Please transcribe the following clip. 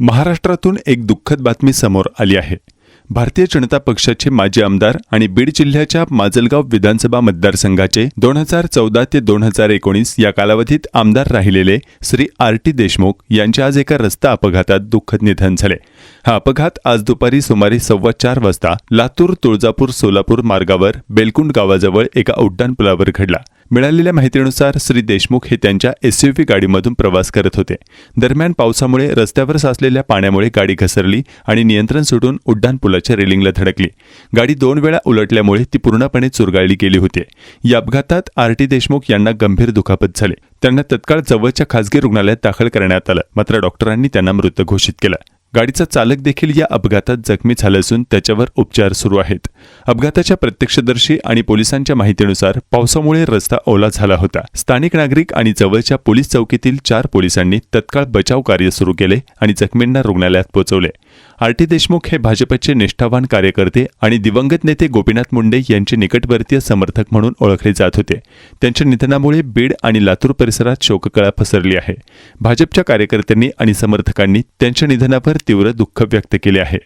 महाराष्ट्रातून एक दुःखद बातमी समोर आली आहे. भारतीय जनता पक्षाचे माजी आमदार आणि बीड जिल्ह्याच्या माजलगाव विधानसभा मतदारसंघाचे दोन हजार चौदा ते दोन हजार एकोणीस या कालावधीत आमदार राहिलेले श्री आर टी देशमुख यांचे आज एका रस्ता अपघातात दुःखद निधन झाले. हा अपघात आज दुपारी सुमारे सव्वा चार वाजता लातूर तुळजापूर सोलापूर मार्गावर बेलकुंड गावाजवळ एका उड्डाणपुलावर घडला. मिळालेल्या माहितीनुसार श्री देशमुख हे त्यांच्या एसयूव्ही गाडीमधून प्रवास करत होते. दरम्यान पावसामुळे रस्त्यावर साचलेल्या पाण्यामुळे गाडी घसरली आणि नियंत्रण सुटून उड्डाणपुलाच्या रेलिंगला धडकली. गाडी दोन वेळा उलटल्यामुळे ती पूर्णपणे चुरगाळली गेली होती. या अपघातात आर टी देशमुख यांना गंभीर दुखापत झाले. त्यांना तत्काळ जवळच्या खासगी रुग्णालयात दाखल करण्यात आलं. मात्र डॉक्टरांनी त्यांना मृत घोषित केलं. गाडीचा चालक देखील या अपघातात जखमी झाला असून त्याच्यावर उपचार सुरू आहेत. अपघाताच्या प्रत्यक्षदर्शी आणि पोलिसांच्या माहितीनुसार पावसामुळे रस्ता ओला झाला होता. स्थानिक नागरिक आणि जवळच्या पोलीस चौकीतील चार पोलिसांनी तत्काळ बचाव कार्य सुरू केले आणि जखमींना रुग्णालयात पोहोचवले आर टी देशमुख हे भाजपचे निष्ठावान कार्यकर्ते आणि दिवंगत नेते गोपीनाथ मुंडे यांचे निकटवर्तीय समर्थक म्हणून ओळखले जात होते. त्यांच्या निधनामुळे बीड आणि लातूर परिसरात शोककळा पसरली आहे. भाजपच्या कार्यकर्त्यांनी आणि समर्थकांनी त्यांच्या निधनावर तीव्र दुःख व्यक्त केले आहे.